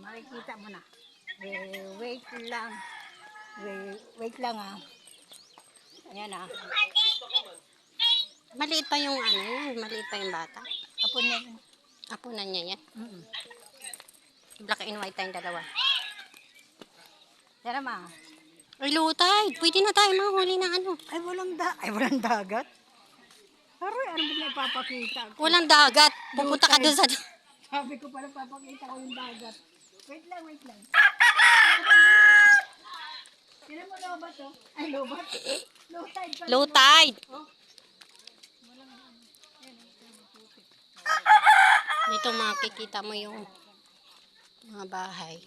Makikita mo na. Eh, wait lang. Wait, wait lang ah. Ayan ah. Maliit pa yung ano yan, maliit pa yung bata. Apo na yun. Apo na niya yan. Mm-mm. Black and white tayong dalawa. Yan ma. Ay, tide. Pwede na tayo manghuli ng ano. Ay, walang da ay, walang dagat. Aray, ano ba na ipapakita ko? Walang dagat. Pupunta ka doon sa... Sabi ko pala papakita ko yung dagat. Wait lang, wait lang. Sino mo lobat to? Ay, lobat. Low tide pa. Low tide. Dito makikita mo yung mga bahay.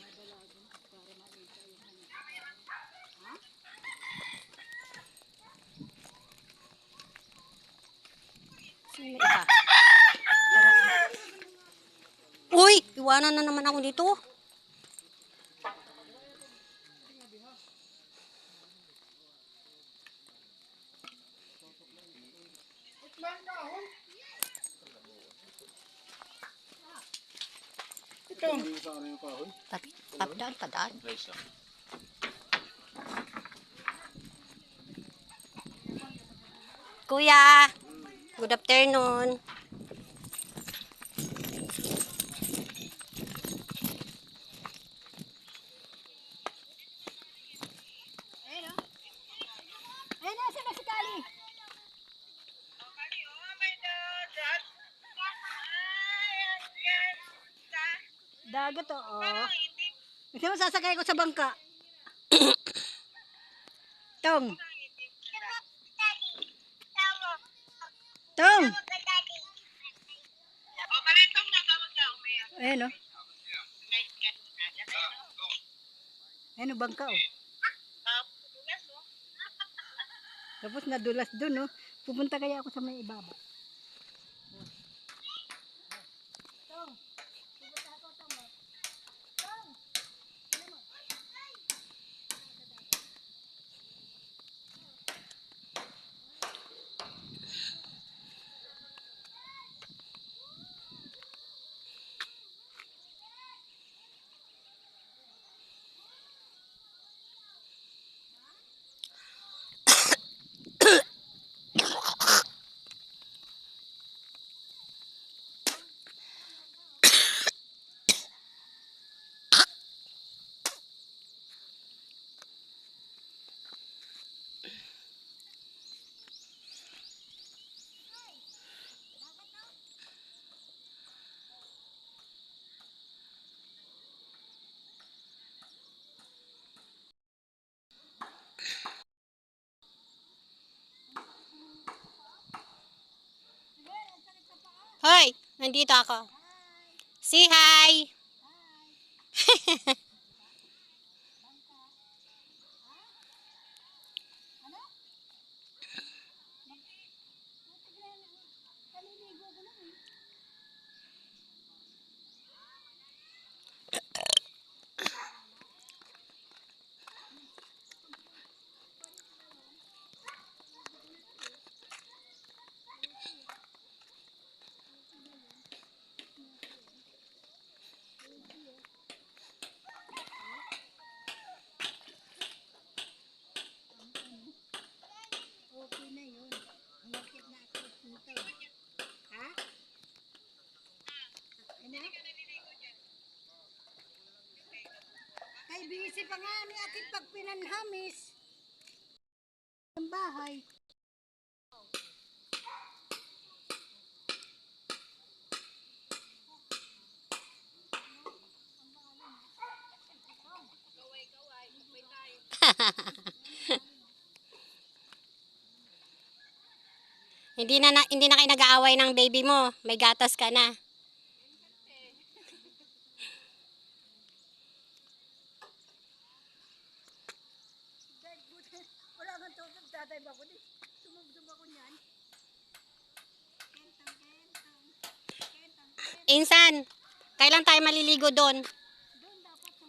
Sino? Tara. Uy! Iwanan na naman ako dito. Ito. Tap, tap daan, padaan. Kuya, good afternoon. Dagat oo. Gusto mo sasakay ko sa bangka? Tong. Tong. Ayun o. Ayun o, bangka o. Tapos nadulas dun, no? Pupunta kaya ako sa may ibaba. Nandito ako. Say hi. Okay busy pa nga ni Akit pag pinanhamis. Ang bahay. Hindi na, na hindi na kayo nag-aaway ng baby mo. May gatas ka na. Wala nga to, nagtatiba ko din. Sumubdum ako niyan. Kentang, kentang. Kentang, kentang. Insan, kailan tayo maliligo doon? Doon dapat sa.